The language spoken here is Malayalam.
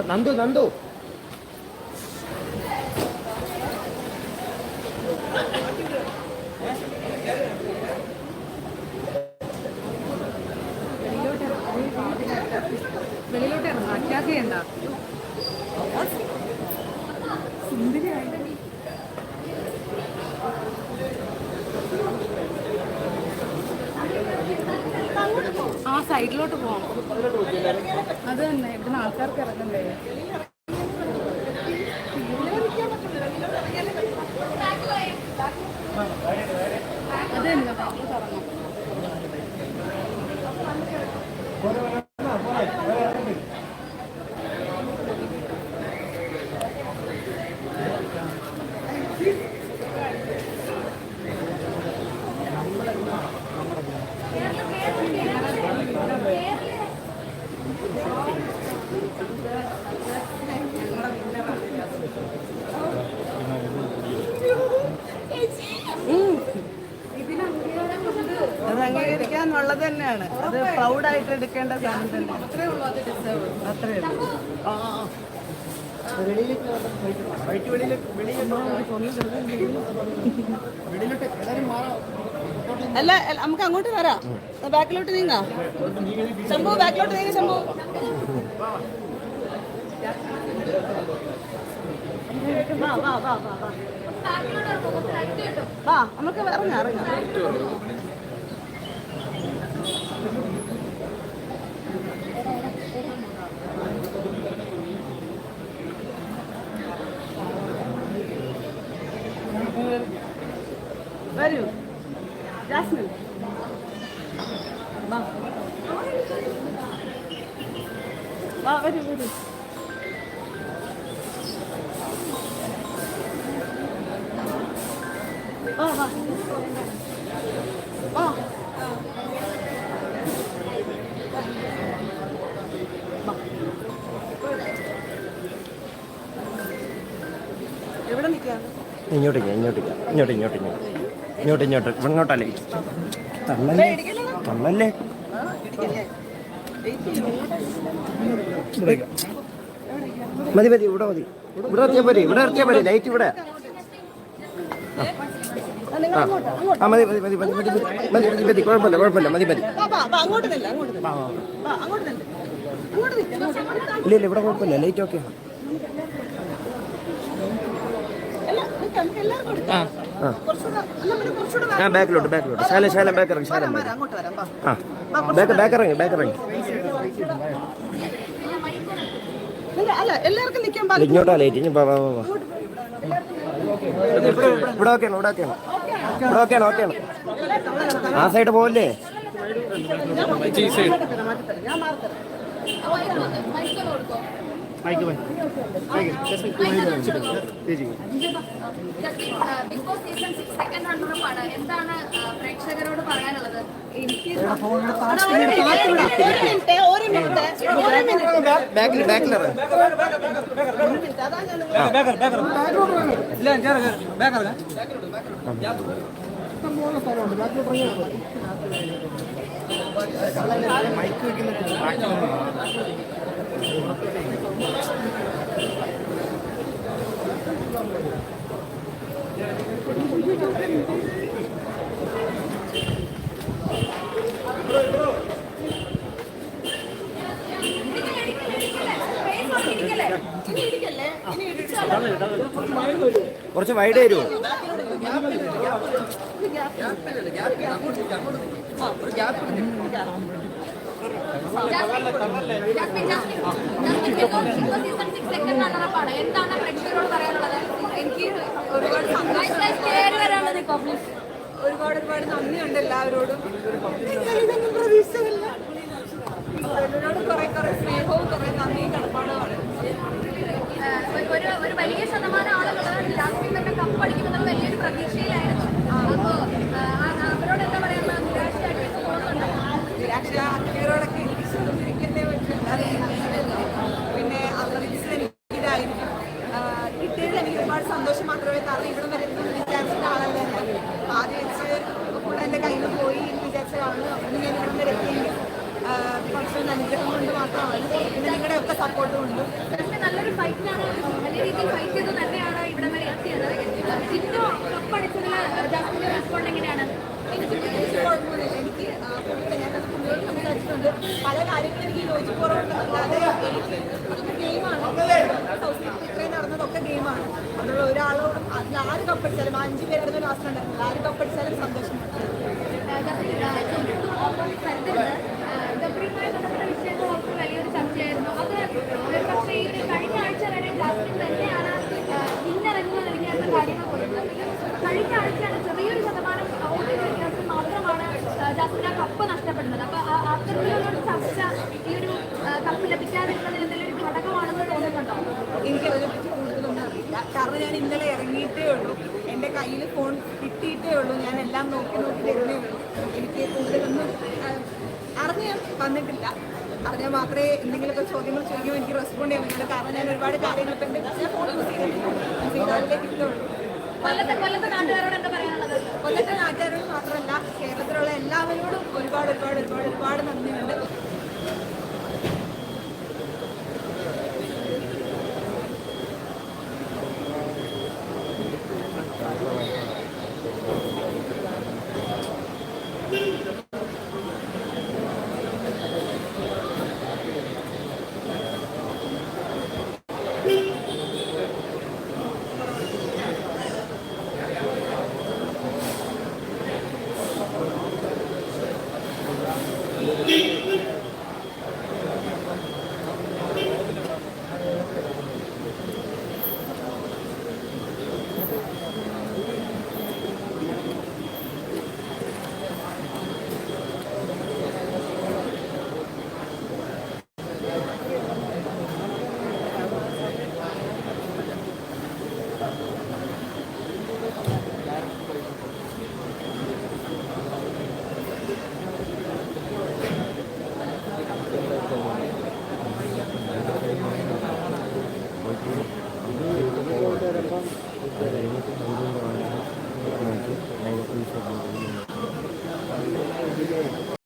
നന്ദു നന്ദു. വെളിയിലോട്ട് ഇറങ്ങാം. അറ്റാക്ക് ചെയ്യണ്ട. ആ സൈഡിലോട്ട് പോകണം അത് തന്നെ ഇവിടുന്ന് ആൾക്കാർക്ക് ഇറങ്ങണ്ടേ? അത് തന്നെ ബാക്കിലോട്ട് ഇറങ്ങാം അത് അംഗീകരിക്കാന്നുള്ളത് തന്നെയാണ് അത് പ്രൗഡായിട്ട് എടുക്കേണ്ട സാധനം തന്നെ അത്രേ ഉള്ളൂ അത് ഡിസേർവ് അത്രേ ഉള്ളൂ. വെളിയിലേക്ക് വൈറ്റ് വെളിയിലേക്ക് വെളിയിലേക്ക് വെളിയിലോട്ട് എല്ലാവരും മാറാം. അല്ല നമുക്ക് അങ്ങോട്ട് വരാം. ബാക്കിലോട്ട് നീങ്ങാ. ശംഭു ബാക്കിലോട്ട് നീങ്ങ ശംഭു. വാ വാ വാ വാ വാ. വാ നമുക്ക് ഇറങ്ങാം ഇറങ്ങാം വരൂ ജാസ്മിൻ വാ വാ വരൂ വരൂ. വാ വാ. വാ. എവിടെ നിൽക്കാം ഇങ്ങോട്ടേക്ക് ഇങ്ങോട്ടേക്ക് ഇങ്ങോട്ട് ഇങ്ങോട്ട് ഇങ്ങോട്ട് ഇങ്ങോട്ട് ഇങ്ങോട്ട് ഇങ്ങോട്ടല്ലേ തള്ളല്ലേ? തള്ളല്ലേ? മതി മതി ഇവിടെ മതി. ഇവിടെ നിർത്തിയാൽ പോരെ ഇവിടെ നിർത്തിയാൽ പോരെ ലൈറ്റ് ഇവിടെ. മതി മതി മതി മതി മതി മതി മതി മതി കുഴപ്പമില്ല കുഴപ്പമില്ല മതി മതി. ഇല്ല ഇല്ല ഇവിടെ കുഴപ്പമില്ല ലൈറ്റ് ഓക്കെ ആ. ബാക്കിലോട്ട് ബാക്കിലോട്ട്. ശാലം ശാലം ബാക്കിറങ്ങി ശാലം ആ ബാക്ക് ബാക്കിറങ്ങി ബാക്ക് ഇറങ്ങി നില്ല, അല്ല എല്ലാവർക്കും നിൽക്കാൻ ഇല്ല, ഇങ്ങോട്ടാ ലൈറ്റ് ഇനി വാ വാ വാ ഇവിടെ ഓക്കെയാണ് ഇവിടെ ഓക്കെയാണ് ഇവിടെ ഓക്കെയാണ് ഓക്കെയാണ് ആ സൈഡ് പോവല്ലേ ഞാൻ മാർത്തരാം മൈക്ക് പ്രേക്ഷകരോട് പറയാനുള്ളത് എനിക്ക് ഒരു മിനിറ്റ് ഒരു മിനിറ്റ് മൈക്ക് വെക്കുന്ന കുറച്ച് വൈഡ് തരുമോ gap gap gap gap gap gap gap gap പറയാനുള്ളത് എനിക്ക് ഒരുപാട് ഒരുപാട് ഒരുപാട് നന്ദിയുണ്ട് എല്ലാവരോടും ഇതൊന്നും കുറെ കുറെ സ്നേഹവും കുറെ നന്ദിയും കടപ്പാടുമാണ് ഒരു വലിയ ശതമാനം ആളുകൾ ലാസ്റ്റ് തന്നെ അവിടെ നിന്ന് ഞാൻ ഇവിടെ വരെ എത്തിയെങ്കിൽ കുറച്ചൊരു അനുഗ്രഹം കൊണ്ട് മാത്രമാണ്. പിന്നെ നിങ്ങളുടെ ഒക്കെ സപ്പോർട്ടും നല്ലൊരു നല്ല രീതിയിൽ ഫൈറ്റ് ചെയ്ത് തന്നെയാണ് ഇവിടെ വരെ എത്തിയത്? ജിറ്റോ കപ്പടിച്ചതിൽ ജാസ്മിന്റെ റെസ്പോണ്ട് എങ്ങനെയാണ്? എനിക്ക് ഞാൻ സംസാരിച്ചിട്ടുണ്ട്. പല കാര്യങ്ങളും എനിക്ക് യോജിപ്പുറവുണ്ടെന്നല്ലാതെ എനിക്ക് അതൊക്കെ ഗെയിമാണ് സൗത്ത് ഇത്രയും നടന്നതൊക്കെ ഗെയിമാണ് അതിലുള്ള ഒരാളോടും അതിൽ ആര് കപ്പടിച്ചാലും അഞ്ചു പേരുടെ ലാസ്റ്റ് ഉണ്ടായിരുന്നു. ആര് കപ്പടിച്ചാലും സന്തോഷമാണ് കാരണം ഞാൻ ഇന്നലെ ഇറങ്ങിയിട്ടേ ഉള്ളൂ. എന്റെ കയ്യിൽ ഫോൺ കിട്ടിയിട്ടേ ഉള്ളൂ. ഞാൻ എല്ലാം നോക്കി നോക്കി തരുന്നേ ഉള്ളൂ. എനിക്ക് കൂടുതലൊന്നും അറിഞ്ഞ് വന്നിട്ടില്ല. അറിഞ്ഞാൽ മാത്രമേ എന്തെങ്കിലുമൊക്കെ ചോദ്യങ്ങൾ ചോദിക്കുമ്പോൾ എനിക്ക് റെസ്പോണ്ട് ചെയ്യാൻ പറ്റുള്ളൂ കാരണം ഞാൻ ഒരുപാട് കാര്യങ്ങൾ ഇപ്പം എന്റെ ഫോൺ യൂസ് കിട്ടുള്ളൂ. കൊല്ലത്തെ കൊല്ലത്തെ നാട്ടുകാരോട് എന്താ പറയാനുള്ളത്? കൊല്ലത്തെ നാട്ടുകാരോട് മാത്രമല്ല കേരളത്തിലുള്ള എല്ലാവരോടും ഒരുപാട് ഒരുപാട് ഒരുപാട് ഒരുപാട് നന്ദിയുണ്ട്.